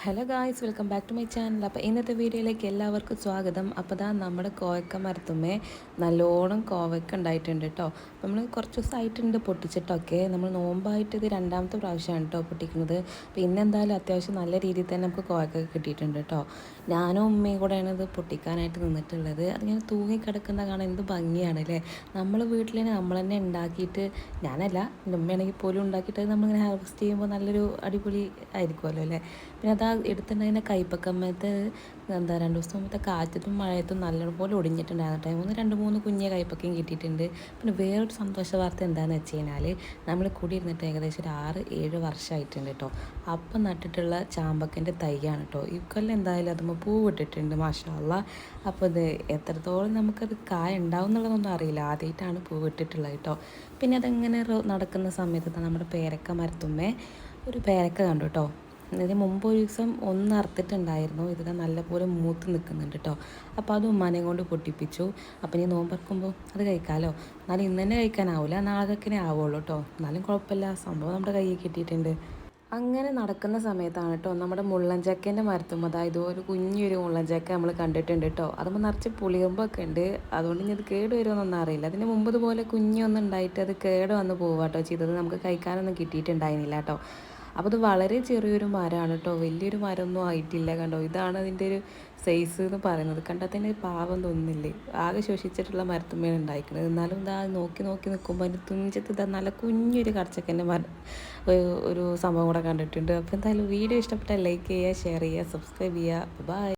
Hello guys welcome back to my channel അപ്പോൾ ഇന്നത്തെ വീഡിയോയിലേക്ക് എല്ലാവർക്കും സ്വാഗതം. അപ്പോൾ ദാ നമ്മുടെ കോവക്ക മരത്തുമേ നല്ലോണം കോവക്ക ഉണ്ടായിട്ടുണ്ട് കേട്ടോ നമ്മൾ കുറച്ച് ദിവസമായിട്ടുണ്ട് പൊട്ടിച്ചിട്ടൊക്കെ. നമ്മൾ നോമ്പായിട്ട് ഇത് രണ്ടാമത്തെ പ്രാവശ്യമാണ് കേട്ടോ പൊട്ടിക്കുന്നത്. അപ്പോൾ ഇന്നെന്തായാലും അത്യാവശ്യം നല്ല രീതിയിൽ തന്നെ നമുക്ക് കോവക്ക കിട്ടിയിട്ടുണ്ട് കേട്ടോ ഞാനും ഉമ്മയും കൂടെയാണ് ഇത് പൊട്ടിക്കാനായിട്ട് നിന്നിട്ടുള്ളത്. അതിങ്ങനെ തൂങ്ങി കിടക്കുന്ന കാണാൻ എന്ത് ഭംഗിയാണ് അല്ലേ? നമ്മൾ വീട്ടിൽ തന്നെ നമ്മൾ തന്നെ ഉണ്ടാക്കിയിട്ട് ഞാനല്ല എന്റെ ഉമ്മയാണെങ്കിൽ പോലും ഉണ്ടാക്കിയിട്ട് നമ്മളിങ്ങനെ ഹാർവെസ്റ്റ് ചെയ്യുമ്പോൾ നല്ലൊരു അടിപൊളി ആയിരിക്കുമല്ലോ അല്ലേ? പിന്നെ അത് ആ എടുത്തിട്ടുണ്ടായിരുന്ന കൈപ്പക്കമ്മത്തെ എന്താ രണ്ട് ദിവസം മുമ്പത്തെ കാറ്റത്തും മഴയത്തും നല്ലപോലെ ഒടിഞ്ഞിട്ടുണ്ടായിരുന്ന ടൈം ഒന്ന് രണ്ട് മൂന്ന് കുഞ്ഞിയെ കൈപ്പക്കയും കിട്ടിയിട്ടുണ്ട്. പിന്നെ വേറൊരു സന്തോഷ വാർത്ത എന്താണെന്ന് വെച്ച് കഴിഞ്ഞാൽ നമ്മൾ കൂടി ഇരുന്നിട്ട് ഏകദേശം ഒരു ആറ് ഏഴ് വർഷമായിട്ടുണ്ട് കേട്ടോ അപ്പം നട്ടിട്ടുള്ള ചാമ്പക്കന്റെ തൈയാണ് കേട്ടോ ഈ കൊല്ലം എന്തായാലും അതുമ്പോൾ പൂവിട്ടിട്ടുണ്ട് മാഷാല്ല അപ്പോൾ ഇത് എത്രത്തോളം നമുക്കത് കായ ഉണ്ടാവും എന്നുള്ളതൊന്നും അറിയില്ല. ആദ്യമായിട്ടാണ് പൂവിട്ടിട്ടുള്ളത് കേട്ടോ പിന്നെ അതങ്ങനെ നടക്കുന്ന സമയത്ത് നമ്മുടെ പേരക്ക മരത്തുമ്മേ ഒരു പേരക്ക കണ്ടു കേട്ടോ ഇതിന് മുമ്പ് ഒരു ദിവസം ഒന്ന് അറുത്തിട്ടുണ്ടായിരുന്നു. ഇതിനെ നല്ലപോലെ മൂത്ത് നിൽക്കുന്നുണ്ട് കേട്ടോ അപ്പോൾ അത് ഉമ്മാനെയും കൊണ്ട് പൊട്ടിപ്പിച്ചു. അപ്പം ഇനി നോമ്പറക്കുമ്പോൾ അത് കഴിക്കാമല്ലോ എന്നാലും ഇന്ന് തന്നെ കഴിക്കാനാവില്ല നാളെ ആവുള്ളൂ കേട്ടോ എന്നാലും കുഴപ്പമില്ല. സംഭവം നമ്മുടെ കയ്യിൽ കിട്ടിയിട്ടുണ്ട്. അങ്ങനെ നടക്കുന്ന സമയത്താണ് കേട്ടോ നമ്മുടെ മുള്ളഞ്ചക്കേന്റെ മരത്തും അതായത് ഒരു കുഞ്ഞൊരു മുള്ളഞ്ചക്ക നമ്മൾ കണ്ടിട്ടുണ്ട് കേട്ടോ അതുമ്പോൾ നിറച്ച് പുളിയമ്പൊക്കെ ഉണ്ട്. അതുകൊണ്ട് ഇനി ഇത് കേട് വരുമെന്നൊന്നും അറിയില്ല. അതിന് മുമ്പ് ഇതുപോലെ കുഞ്ഞൊന്നും ഉണ്ടായിട്ട് അത് കേട് വന്ന് പോവാട്ടോ ചെയ്തത്. നമുക്ക് കഴിക്കാനൊന്നും കിട്ടിയിട്ടുണ്ടായിരുന്നില്ല കേട്ടോ അപ്പോൾ ഇത് വളരെ ചെറിയൊരു മരമാണ് കേട്ടോ. വലിയൊരു മരമൊന്നും ആയിട്ടില്ല കണ്ടോ. ഇതാണ് അതിന്റെ ഒരു സൈസ് എന്ന് പറയുന്നത്. കണ്ടാൽ തന്നെ പാവം തോന്നുന്നില്ലേ. ആകെ ശ്വസിച്ചിട്ടുള്ള മരത്തുമ്മയാണ് ഉണ്ടായിരിക്കുന്നത് എന്നാലും ഇതാ നോക്കി നോക്കി നിൽക്കുമ്പോൾ അതിന്റെ തുഞ്ചത്ത് ഇതാ നല്ല കുഞ്ഞൊരു കടച്ചക്കന്റെ മര ഒരു സംഭവം കൂടെ കണ്ടിട്ടുണ്ട്. അപ്പോൾ എന്തായാലും വീഡിയോ ഇഷ്ടപ്പെട്ടാൽ ലൈക്ക് ചെയ്യുക ഷെയർ ചെയ്യുക സബ്സ്ക്രൈബ് ചെയ്യുക. ബൈ